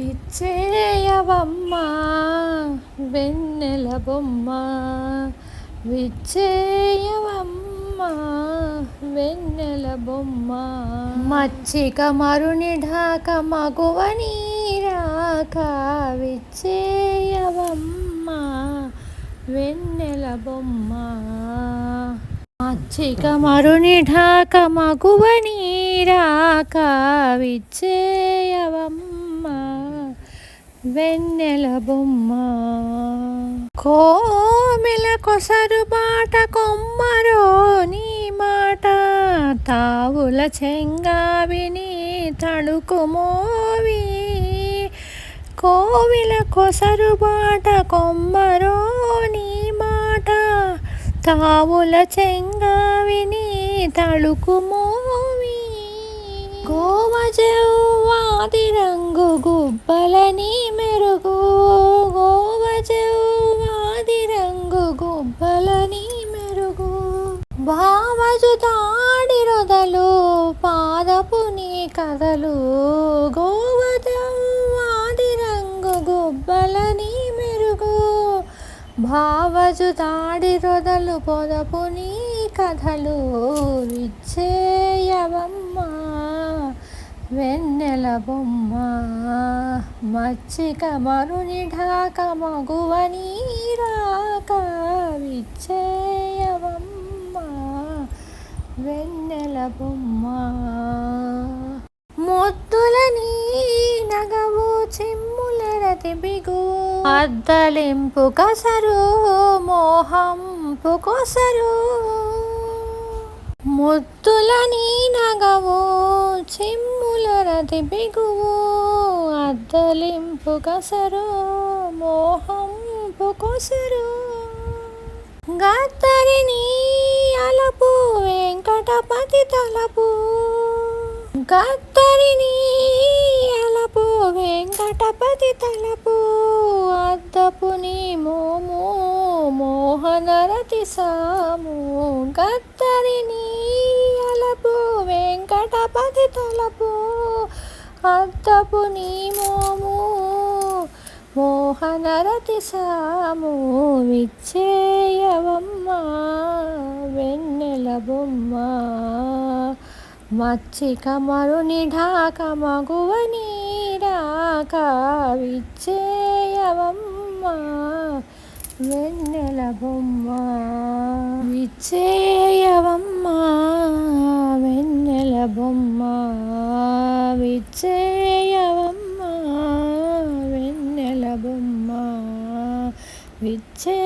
విచ్చేయవమ్మ వెన్నెల బొమ్మ. విచ్చేయవమ్మ వెన్నెల బొమ్మ. మచ్చిక మరుని ఢాక మగువ నీరాక. విచ్చేయవమ్మ వెన్నెల బొమ్మ. మచ్చిక మరుని ఢాక మగువ నీరాక. విచ్చేయవమ్మ. వెన్నెల బొమ్మ. కోమిల కొసరు బాట కొమ్మరో నీ మాట. తావుల చెంగావిని తడుకుమోవి కోవిల కొసరు బాట కొమ్మరో నీ మాట. తావుల చెంగావిని తడుకు మోవి. గోవజవ్వాది రంగు గుబ్బలని మెరుగు గోవజవాది రంగు గుబ్బలని మెరుగు. భావజు తాడి రొదలు పాదపు నీ కథలు గోవజవాది రంగు గుబ్బలని మెరుగు. భావజు తాడి రొదలు పొదపు నీ కథలు విచ్చేయవమ్మా. వెన్నెల బొమ్మ మచ్చిక మరుని ఢాక మగువ నీరాక విచ్చేయవమ్మ. వెన్నెల బొమ్మ మొద్దుల నీ నగవు చిమ్ముల రతి బిగు. అద్దలింపు కసరు మోహంపు కొసరు. ముద్దుల నీ నగవో చిమ్ముల రతి బిగువో అద్దలింపు కసరు మోహంపు కొసరు. గత్తరి నీ అలపు వెంకటపతి తలపు. గత్తరి నీ అలపు వెంకటపతి తలపు. అద్దపు నీ మోము మోహనరతి సాము. గత్త వెంకటపతి తలపు అద్దపు నీ మోము మోహనరతి సాము విచ్చేయవమ్మా వెన్నెల బొమ్మ. మచ్చిక మరుని ఢాక మగువ నీరాక విచ్చేయవమ్మ వెన్నెల బొమ్మ. విచ్చేయవమ్మా. వెన్నెల బొమ్మ విచ్చేయవమ్మ